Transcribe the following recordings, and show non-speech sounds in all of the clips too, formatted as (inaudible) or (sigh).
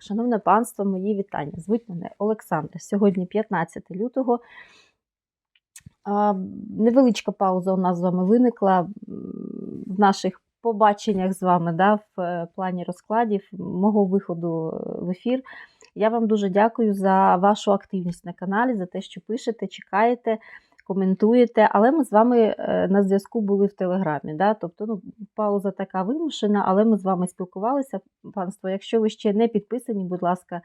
Шановне панство, мої вітання. Звуть мене Олександра. Сьогодні 15 лютого. Невеличка пауза у нас з вами виникла в наших побаченнях з вами да, в е, плані розкладів мого виходу е, в ефір. Я вам дуже дякую за вашу активність на каналі, за те, що пишете, чекаєте, коментуєте. Але ми з вами е, на зв'язку були в Телеграмі. Да? Тобто ну, пауза така вимушена, але ми з вами спілкувалися, панство. Якщо ви ще не підписані, будь ласка,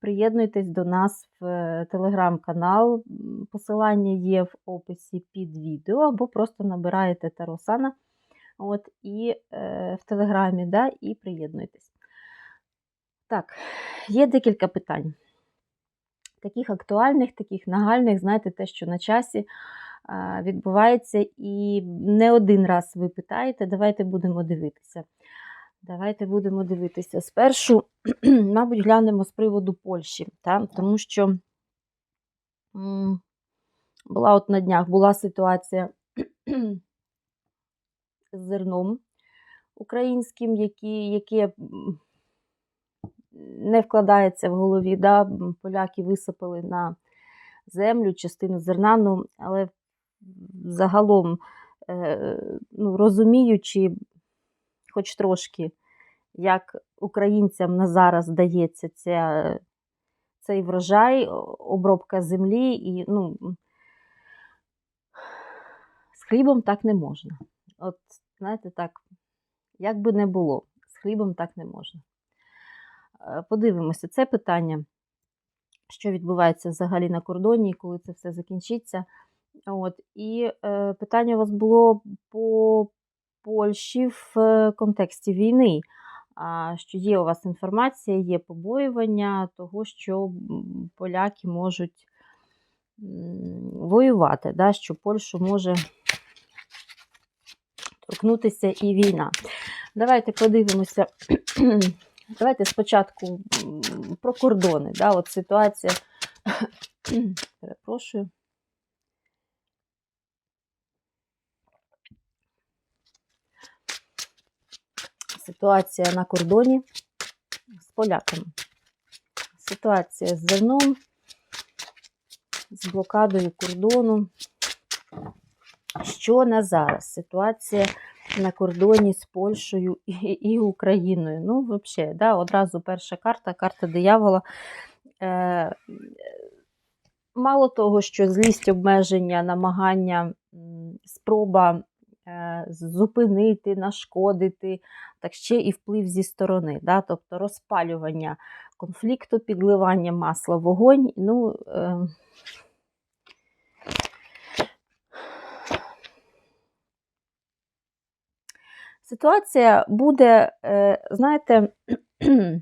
приєднуйтесь до нас в е, телеграм-канал. Посилання є в описі під відео, або просто набираєте Таросана от, і е, в телеграмі, да, і приєднуйтесь. Так, є декілька питань. Таких актуальних, таких нагальних, знаєте, те, що на часі відбувається, і не один раз ви питаєте, давайте будемо дивитися. Давайте будемо дивитися. Спершу, (clears throat) мабуть, глянемо з приводу Польщі, та? тому що була от на днях була ситуація (clears throat) з зерном українським, яке не вкладається в голові. Да? Поляки висипали на землю частину зерна, ну, але загалом, е, ну, розуміючи, хоч трошки, як українцям на зараз дається ця, цей врожай, обробка землі, і ну, з хлібом так не можна. От, знаєте, так, як би не було, з хлібом так не можна. Е, Подивимося, це питання, що відбувається взагалі на кордоні, коли це все закінчиться. От, і е, питання у вас було по Польщі в е, контексті війни. А, що є у вас інформація, є побоювання того, що поляки можуть воювати, да, що Польщу може торкнутися і війна. Давайте подивимося. Давайте спочатку про кордони. Да, от ситуація. (clears throat) Перепрошую. Ситуація на кордоні з поляками. Ситуація з зерном, з блокадою кордону. Що на зараз? Ситуація на кордоні з Польщею і, і Україною. Ну, взагалі, да, одразу перша карта, карта диявола. Е, мало того, що злість обмеження, намагання, спроба е, зупинити, нашкодити, так ще і вплив зі сторони, да, тобто розпалювання конфлікту, підливання масла вогонь. Ну, е, ситуація буде, е, знаєте, (clears throat)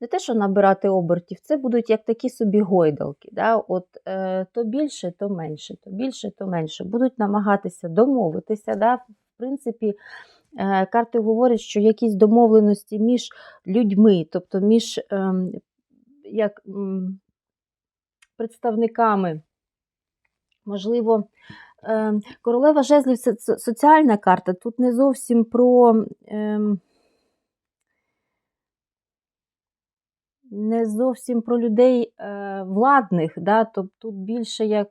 не те, що набирати обертів, це будуть як такі собі гойдалки. Да? От, е, то більше, то менше, то більше, то менше. Будуть намагатися домовитися. Да? В принципі, е, карти говорять, що якісь домовленості між людьми, тобто між ем, як, м, представниками, можливо, королева жезлів це соціальна карта. Тут не зовсім про. ем, не зовсім про людей е, владних, да? тобто тут більше як,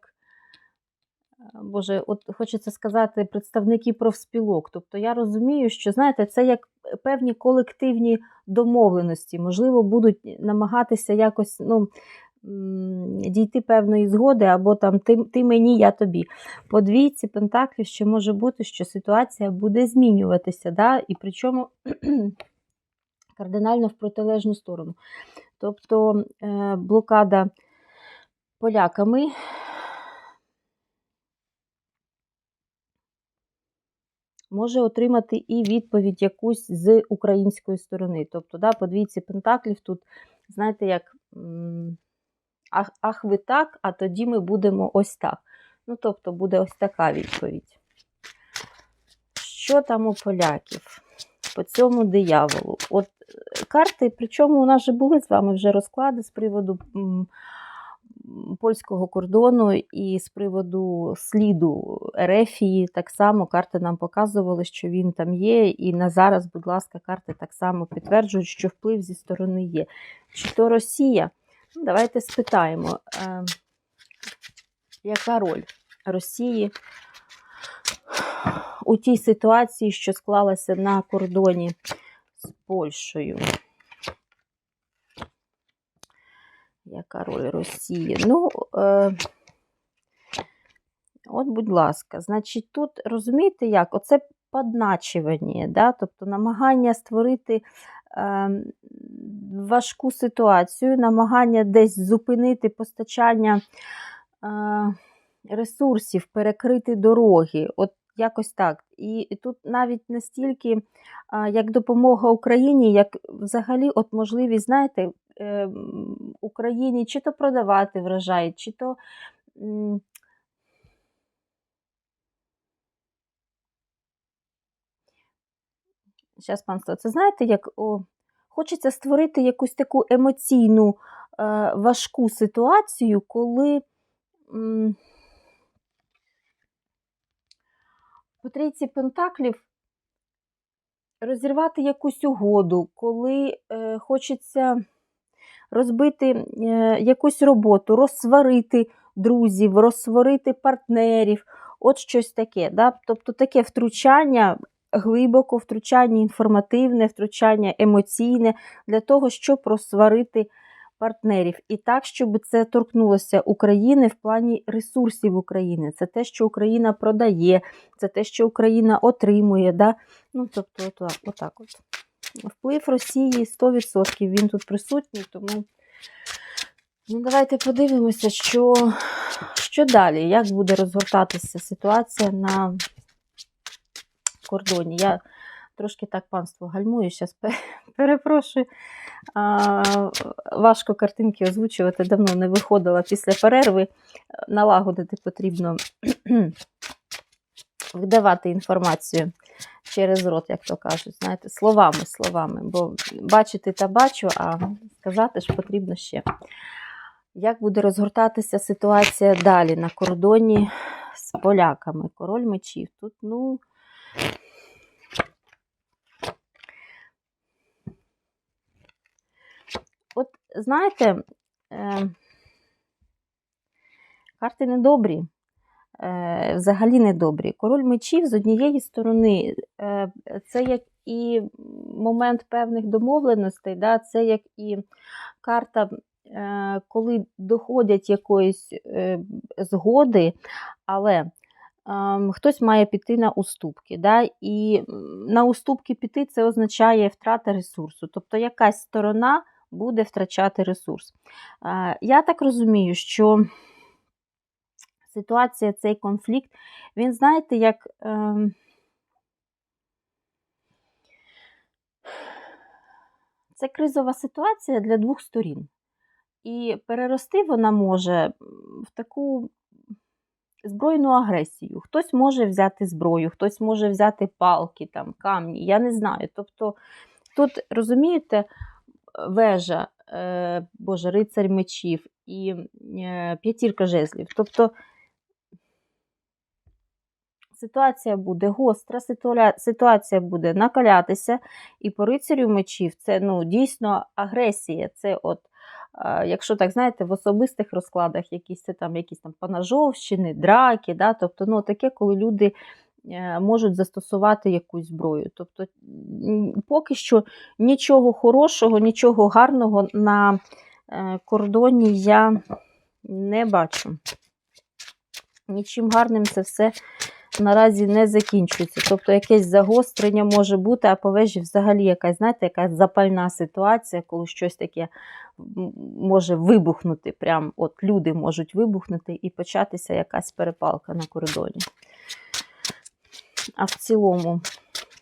е, Боже, от хочеться сказати, представники профспілок. Тобто я розумію, що знаєте, це як певні колективні домовленості, можливо, будуть намагатися якось ну, дійти певної згоди, або там ти, ти мені, я тобі. По двійці пентаклів ще може бути, що ситуація буде змінюватися, да? і причому (clears throat) кардинально в протилежну сторону. Тобто е, блокада поляками. Може отримати і відповідь якусь з української сторони. Тобто, да, по двійці пентаклів тут, знаєте, як ах, ах, ви так, а тоді ми будемо ось так. Ну, тобто, буде ось така відповідь. Що там у поляків? По цьому дияволу. От е, карти, причому у нас же були з вами вже розклади з приводу польського кордону і з приводу сліду Ерефії так само карти нам показували, що він там є. І на зараз, будь ласка, карти так само підтверджують, що вплив зі сторони є. Чи то Росія? Ну, Давайте спитаємо, е, яка роль Росії у тій ситуації, що склалася на кордоні з Польщею? Яка роль Росії? Ну, е, от, будь ласка, значить, тут розумієте як? Оце подначування, да? тобто намагання створити важку ситуацію, намагання десь зупинити постачання е, ресурсів, перекрити дороги. От якось так. І, тут навіть не стільки е, як допомога Україні, як взагалі от можливість, знаєте, е, Україні чи то продавати врожай, чи то. Щас, панство, це знаєте, як о, хочеться створити якусь таку емоційну е, важку ситуацію, коли м, по трійці пентаклів розірвати якусь угоду, коли е, хочеться розбити е, якусь роботу, розсварити друзів, розсварити партнерів, от щось таке. Да? Тобто таке втручання глибоко, втручання інформативне, втручання емоційне для того, щоб розсварити партнерів. І так, щоб це торкнулося України в плані ресурсів України. Це те, що Україна продає, це те, що Україна отримує. Да? Ну, тобто, отак, отак от. Вплив Росії 100%, він тут присутній, тому ну, давайте подивимося, що, що далі, як буде розгортатися ситуація на кордоні. Я трошки так панство гальмую, зараз (laughs) перепрошую. А, важко картинки озвучувати, давно не виходила після перерви. Налагодити потрібно (clears throat) видавати інформацію через рот, як то кажуть, знаєте, словами, словами. Бо бачити та бачу, а сказати ж потрібно ще. Як буде розгортатися ситуація далі на кордоні з поляками? Король мечів. Тут, ну. От, знаєте, е, карти недобрі, е, взагалі недобрі. Король мечів з однієї сторони, е, це як і момент певних домовленостей, да, це як і карта, е, коли доходять якоїсь е, згоди, але хтось має піти на уступки. Да? І на уступки піти це означає втрата ресурсу. Тобто якась сторона буде втрачати ресурс. Я так розумію, що ситуація, цей конфлікт, він, знаєте, як. Ем, Це кризова ситуація для двох сторін. І перерости вона може в таку збройну агресію. Хтось може взяти зброю, хтось може взяти палки, там, камні, я не знаю. Тобто, тут, розумієте, вежа, е, Боже, рицарь мечів і е, п'ятірка жезлів. Тобто ситуація буде гостра, ситуація буде накалятися, і по рицарю мечів це ну, дійсно агресія. Це от, Якщо так знаєте, в особистих розкладах якісь це там якісь там панажовщини, драки, да, тобто ну, таке, коли люди е, можуть застосувати якусь зброю. Тобто поки що нічого хорошого, нічого гарного на е, кордоні я не бачу. Нічим гарним це все наразі не закінчується. Тобто якесь загострення може бути, а по вежі взагалі якась, знаєте, якась запальна ситуація, коли щось таке може вибухнути. Прям от люди можуть вибухнути і початися якась перепалка на кордоні. А в цілому,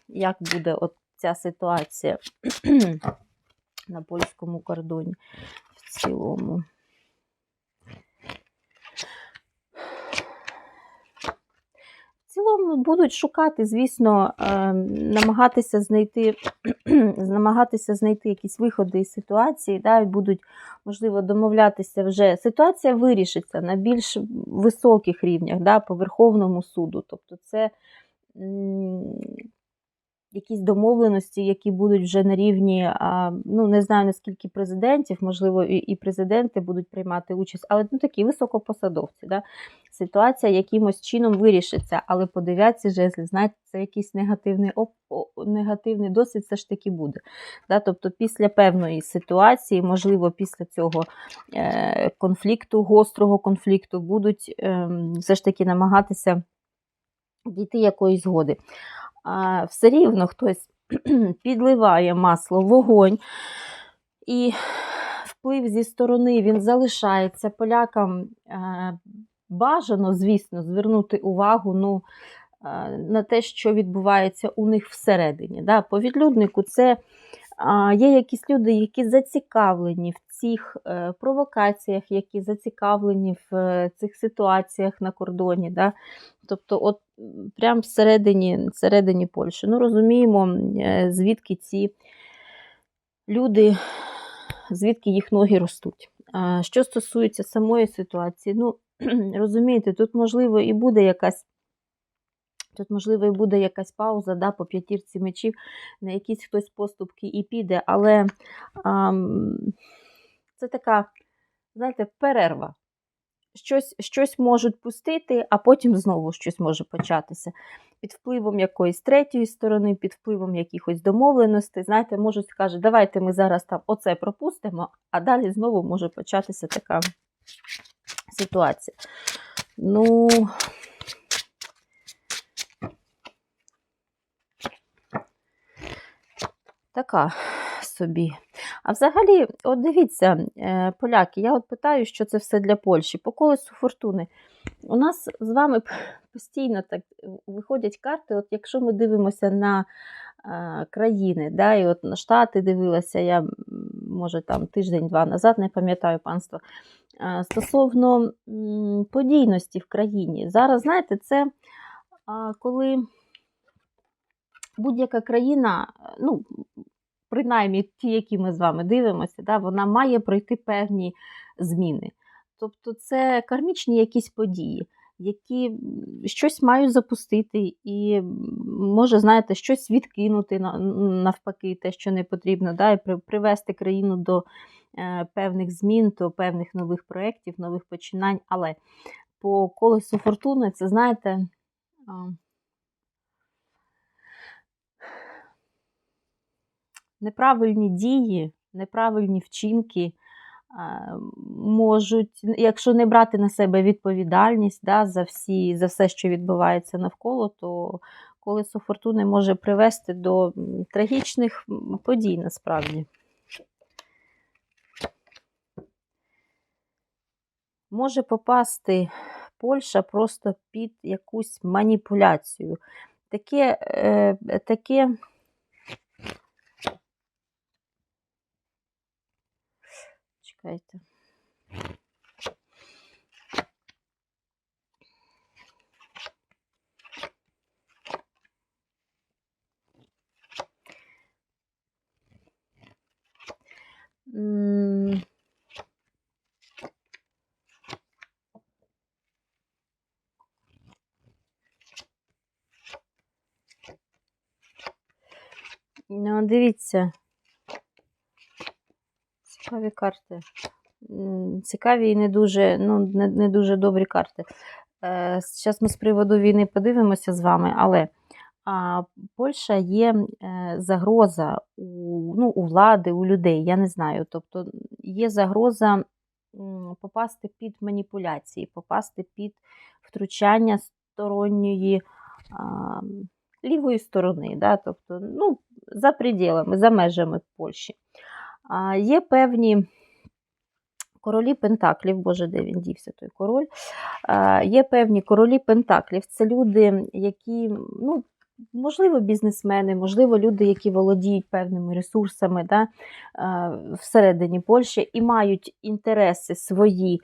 як буде от ця ситуація (clears throat) на польському кордоні? В цілому. Загалом будуть шукати, звісно, е, намагатися знайти (clears throat) намагатися знайти якісь виходи із ситуації, да, і будуть, можливо, домовлятися вже. Ситуація вирішиться на більш високих рівнях, да, по Верховному суду. Тобто, це якісь домовленості, які будуть вже на рівні, ну не знаю наскільки президентів, можливо, і, президенти будуть приймати участь, але ну такі високопосадовці. Да? Ситуація якимось чином вирішиться, але по дев'ятці жезлів, знаєте, це якийсь негативний оп, негативний досвід все ж таки буде. Да? Тобто після певної ситуації, можливо, після цього е, конфлікту, гострого конфлікту, будуть е, все ж таки намагатися дійти якоїсь згоди все рівно хтось (clears throat) підливає масло в вогонь, і вплив зі сторони він залишається. Полякам бажано, звісно, звернути увагу ну, на те, що відбувається у них всередині. Да? По відлюднику це а, є якісь люди, які зацікавлені в цих е, провокаціях, які зацікавлені в е, цих ситуаціях на кордоні. Да? Тобто, от прямо всередині, всередині Польщі. Ну, розуміємо, е, звідки ці люди, звідки їх ноги ростуть. Що стосується самої ситуації, ну, (clears throat) розумієте, тут, можливо, і буде якась. Тут, можливо, і буде якась пауза да, по п'ятірці мечів, на якісь хтось поступки і піде, але а, це така, знаєте, перерва щось щось можуть пустити, а потім знову щось може початися. Під впливом якоїсь третьої сторони, під впливом якихось домовленостей, знаєте, можуть скажуть, давайте ми зараз там оце пропустимо, а далі знову може початися така ситуація. Ну, така собі. А взагалі, от дивіться, е, поляки, я от питаю, що це все для Польщі. По колесу фортуни. У нас з вами постійно так виходять карти, от якщо ми дивимося на країни, да, і от на Штати дивилася, я, може, там тиждень-два назад, не пам'ятаю панство, стосовно подійності в країні. Зараз, знаєте, це коли будь-яка країна, ну, принаймні ті, які ми з вами дивимося, да, вона має пройти певні зміни. Тобто це кармічні якісь події, які щось мають запустити, і може, знаєте, щось відкинути навпаки, те, що не потрібно, да, і привести країну до е, певних змін, до певних нових проєктів, нових починань. Але по колесу фортуни, це знаєте. Неправильні дії, неправильні вчинки можуть, якщо не брати на себе відповідальність да, за всі, за все, що відбувається навколо, то колесо фортуни може привести до трагічних подій насправді. Може попасти Польща просто під якусь маніпуляцію. Таке, е, таке Чекайте. Ну, дивіться, Цікаві карти. Цікаві і не дуже ну, не, не дуже добрі карти. Зараз ми з приводу війни подивимося з вами, але а, Польща є е, загроза у ну, у влади, у людей, я не знаю. Тобто є загроза попасти під маніпуляції, попасти під втручання сторонньої а, лівої сторони. Да? Тобто, ну, за пределами, за межами Польщі. Є певні королі Пентаклів, Боже, де він дівся той король. Є певні королі Пентаклів. Це люди, які, ну, можливо, бізнесмени, можливо, люди, які володіють певними ресурсами да, всередині Польщі і мають інтереси свої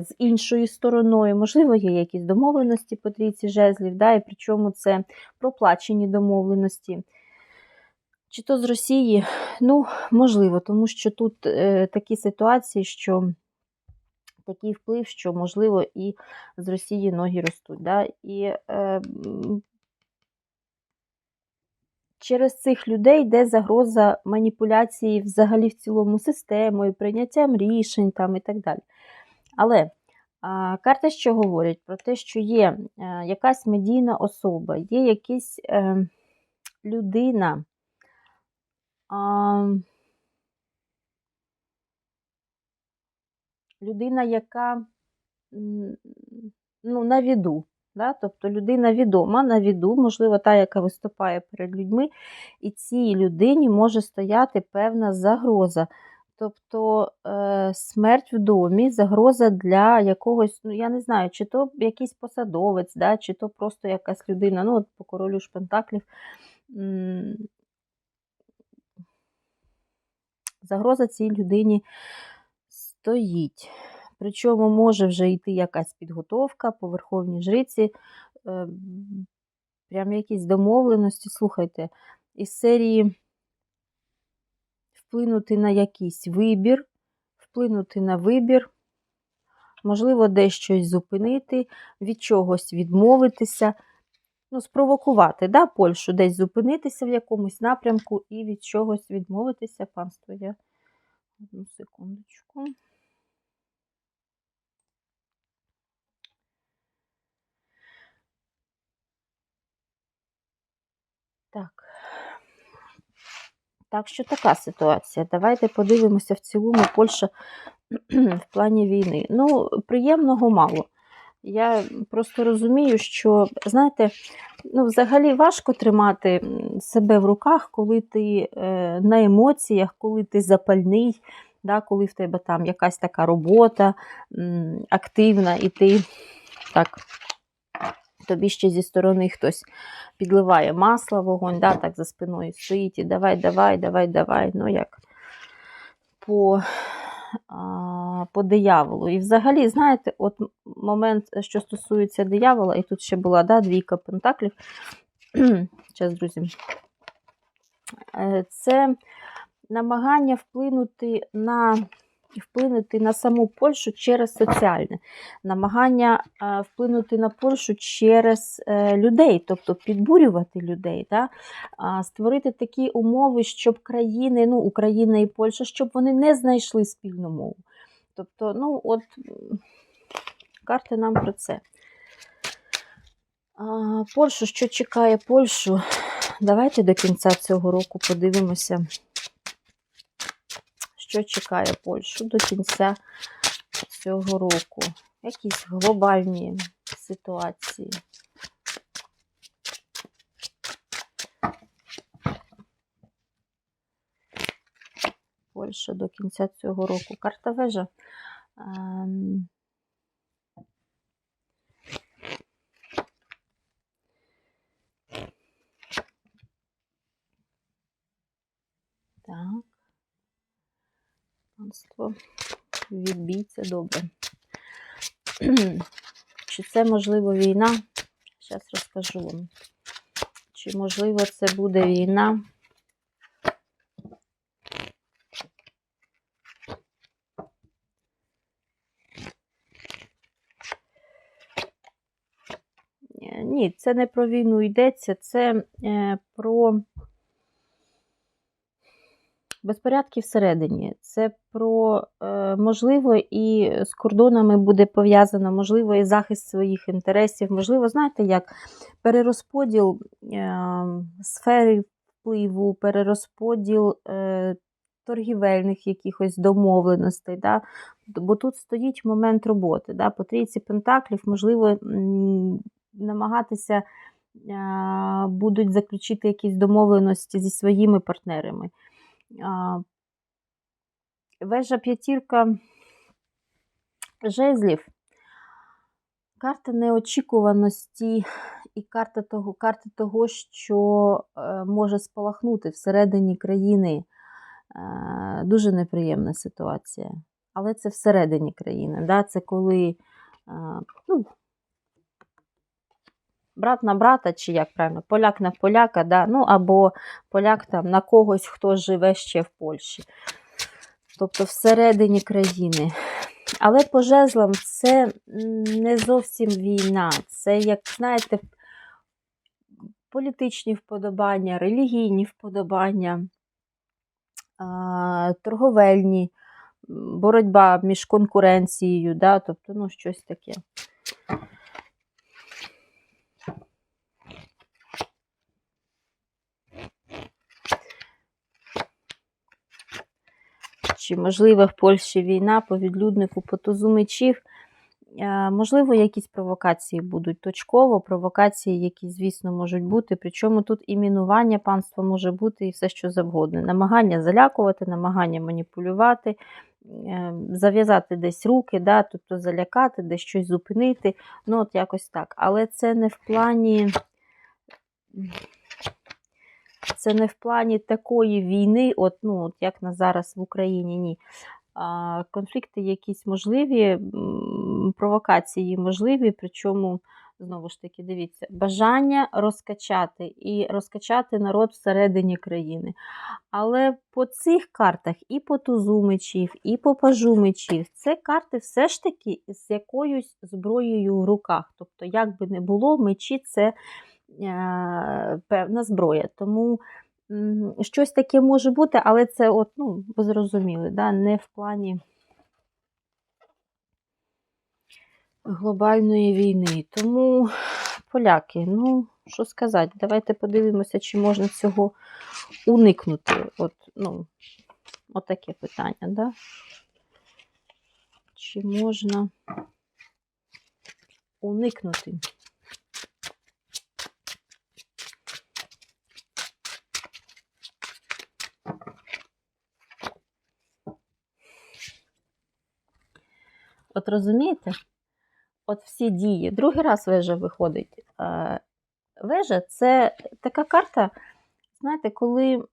з іншою стороною. Можливо, є якісь домовленості по трійці жезлів, да, і причому це проплачені домовленості. Чи то з Росії, ну, можливо, тому що тут е, такі ситуації, що такий вплив, що, можливо, і з Росії ноги ростуть. Да? І е, через цих людей йде загроза маніпуляції взагалі в цілому системою, прийняттям рішень там і так далі. Але а, карти що говорять? Про те, що є е, якась медійна особа, є якась е, людина. А, людина, яка ну, на віду. Да? Тобто людина відома на віду, можливо, та, яка виступає перед людьми, і цій людині може стояти певна загроза. Тобто е, смерть в домі, загроза для якогось, ну я не знаю, чи то якийсь посадовець, да, чи то просто якась людина, ну, от по королю Шпентаклів. Загроза цій людині стоїть. Причому може вже йти якась підготовка по верховній жриці, е, прям якісь домовленості. Слухайте, із серії вплинути на якийсь вибір, вплинути на вибір, можливо, десь щось зупинити, від чогось відмовитися, ну, спровокувати да, Польщу десь зупинитися в якомусь напрямку і від чогось відмовитися. Панство, я одну секундочку. Так. Так що така ситуація. Давайте подивимося в цілому Польща (clears throat) в плані війни. Ну, приємного мало. Я просто розумію, що, знаєте, ну, взагалі важко тримати себе в руках, коли ти е, на емоціях, коли ти запальний, да, коли в тебе там якась така робота активна, і ти так тобі ще зі сторони хтось підливає масло, вогонь, да, так за спиною стоїть і давай, давай, давай, давай. Ну як по по дияволу. І взагалі, знаєте, от момент, що стосується диявола, і тут ще була да, двійка пентаклів. (clears throat) Час, друзі. Е, це намагання вплинути на вплинути на саму Польщу через соціальне, намагання е, вплинути на Польщу через е, людей, тобто підбурювати людей, да? створити такі умови, щоб країни, ну, Україна і Польща, щоб вони не знайшли спільну мову. Тобто, ну, от карти нам про це. Польщу, що чекає Польщу? Давайте до кінця цього року подивимося що чекає Польщу до кінця цього року. Якісь глобальні ситуації. Польща до кінця цього року. Карта вежа. Ем... Так. Панство, відбій це добре. (clears throat) Чи це можливо війна? Зараз розкажу вам. Чи можливо це буде війна? Ні, це не про війну йдеться, це е, про Безпорядки всередині. Це про, е, можливо, і з кордонами буде пов'язано, можливо, і захист своїх інтересів, можливо, знаєте, як перерозподіл е, сфери впливу, перерозподіл е, торгівельних якихось домовленостей. Да? Бо тут стоїть момент роботи. Да? По трійці пентаклів, можливо, намагатися будуть заключити якісь домовленості зі своїми партнерами. Вежа п'ятірка жезлів. Карта неочікуваності і карта того, карта того, що е, може спалахнути всередині країни. Е, дуже неприємна ситуація. але це всередині країни. Да? Це коли ну, брат на брата, чи як правильно, поляк на поляка, да? ну або поляк там на когось, хто живе ще в Польщі. Тобто всередині країни. Але по жезлам це не зовсім війна. Це, як знаєте, політичні вподобання, релігійні вподобання, торговельні, боротьба між конкуренцією, да, тобто, ну, щось таке. Чи можлива в Польщі війна по відлюднику по тузу мечів? Е, Можливо, якісь провокації будуть точково, провокації, які, звісно, можуть бути. Причому тут і мінування панства може бути, і все, що завгодно. Намагання залякувати, намагання маніпулювати, е, зав'язати десь руки, да, тобто залякати, десь щось зупинити. Ну, от якось так. Але це не в плані. Це не в плані такої війни, от, ну, от як на зараз в Україні, ні. А, конфлікти якісь можливі, провокації можливі, причому, знову ж таки, дивіться, бажання розкачати і розкачати народ всередині країни. Але по цих картах і по тузу і по пажу це карти все ж таки з якоюсь зброєю в руках. Тобто, як би не було, мечі це певна зброя. Тому щось таке може бути, але це, от, ну, ви зрозуміли, да? не в плані глобальної війни. Тому, поляки, ну, що сказати, давайте подивимося, чи можна цього уникнути. От, ну, от питання, да? Чи можна уникнути? От розумієте? От всі дії. Другий раз вежа виходить. Вежа це така карта, знаєте, коли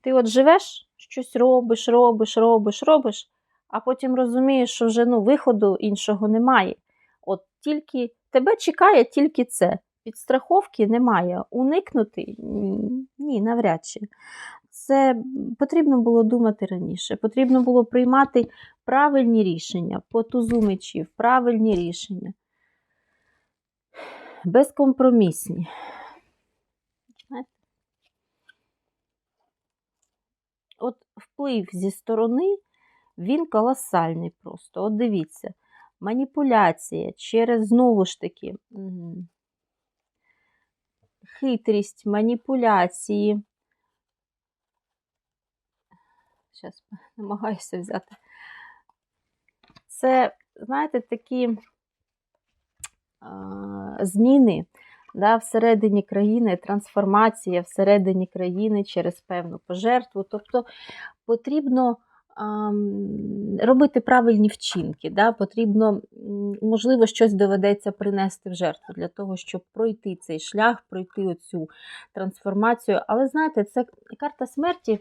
ти от живеш, щось робиш, робиш, робиш, робиш, а потім розумієш, що вже ну, виходу іншого немає. От тільки тебе чекає тільки це. Підстраховки немає. Уникнути ні, навряд чи. Це потрібно було думати раніше. Потрібно було приймати правильні рішення, по тузу правильні рішення. Безкомпромісні. От вплив зі сторони, він колосальний просто. От дивіться, маніпуляція через знову ж таки хитрість, маніпуляції. Зараз (laughs) намагаюся взяти. Це, знаєте, такі а, зміни да, всередині країни, трансформація всередині країни через певну пожертву. Тобто потрібно робити правильні вчинки. Да? Потрібно, можливо, щось доведеться принести в жертву для того, щоб пройти цей шлях, пройти оцю трансформацію. Але знаєте, це карта смерті.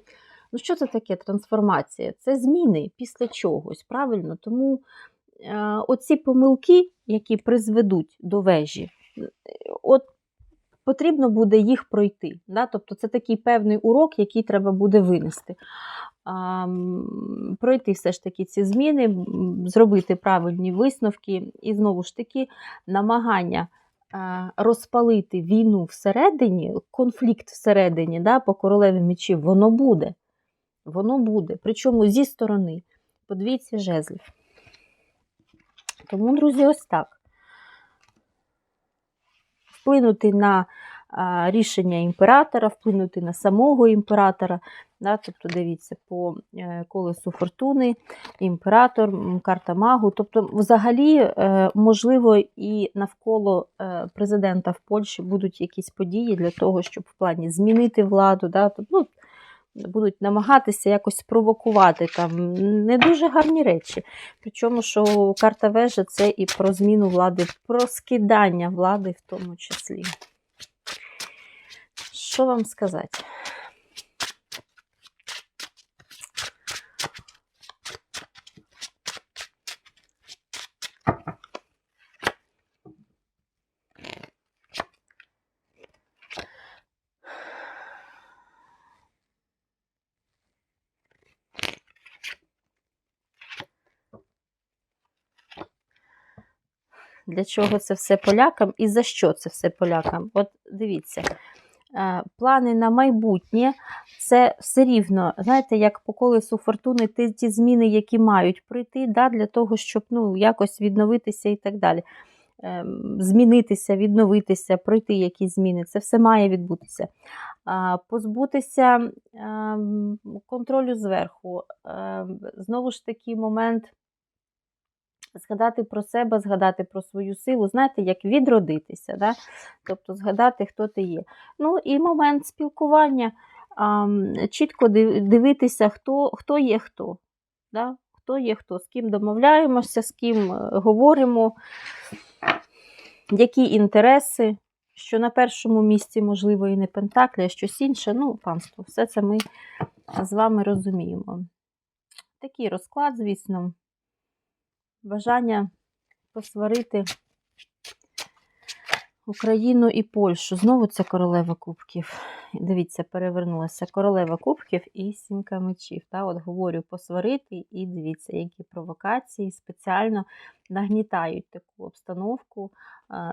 Ну, що це таке трансформація? Це зміни після чогось, правильно? Тому е, оці помилки, які призведуть до вежі, е, от потрібно буде їх пройти. Да? Тобто це такий певний урок, який треба буде винести. Пройти все ж таки ці зміни, зробити правильні висновки, і знову ж таки намагання е, розпалити війну всередині, конфлікт всередині, да, по королеві мечів, воно буде. Воно буде. Причому зі сторони по двійці жезлів. Тому, друзі, ось так. Вплинути на рішення імператора, вплинути на самого імператора. Да, тобто, дивіться, по е, колесу фортуни, імператор, карта магу. Тобто, взагалі, е, можливо, і навколо е, президента в Польщі будуть якісь події для того, щоб в плані змінити владу. Да, тобто, ну, будуть намагатися якось спровокувати там не дуже гарні речі. Причому, що карта вежа це і про зміну влади, про скидання влади в тому числі. Що вам сказати? Для чого це все полякам і за що це все полякам? От дивіться, е, плани на майбутнє це все рівно, знаєте, як по колесу фортуни, ті, ті зміни, які мають прийти, да, для того, щоб ну, якось відновитися і так далі. Ем, Змінитися, відновитися, пройти якісь зміни. Це все має відбутися. Позбутися ем, контролю зверху. Ем, Знову ж таки, момент згадати про себе, згадати про свою силу, знаєте, як відродитися, да? тобто згадати, хто ти є. Ну і момент спілкування, ам, чітко дивитися, хто, хто є хто. Да? Хто є хто, з ким домовляємося, з ким е, говоримо, які інтереси, що на першому місці, можливо, і не Пентаклі, а щось інше. Ну, панство, все це ми з вами розуміємо. Такий розклад, звісно, бажання посварити Україну і Польщу. Знову це королева кубків. Дивіться, перевернулася королева кубків і сімка мечів. Та, от говорю посварити, і дивіться, які провокації спеціально нагнітають таку обстановку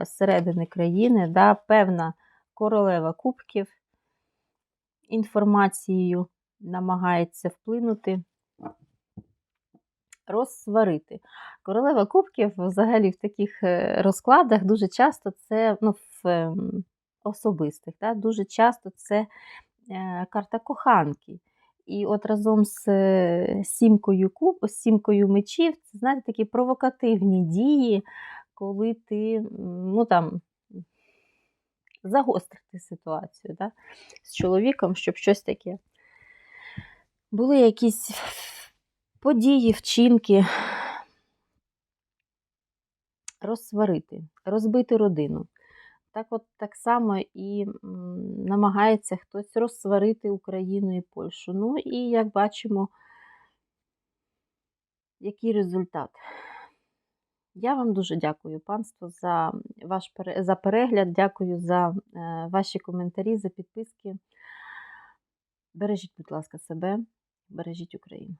зсередини країни. Да, певна королева кубків інформацією намагається вплинути розсварити. Королева кубків взагалі в таких е, розкладах дуже часто це ну, в ем, особистих, да, дуже часто це е, карта коханки. І от разом з е, сімкою куб, з сімкою мечів, це знаєте, такі провокативні дії, коли ти ну, там, загострити ситуацію да, з чоловіком, щоб щось таке. Були якісь події, вчинки, розсварити, розбити родину. Так от так само і намагається хтось розсварити Україну і Польщу. Ну і як бачимо, який результат. Я вам дуже дякую, панство, за ваш за перегляд. Дякую за е, ваші коментарі, за підписки. Бережіть, будь ласка, себе, бережіть Україну.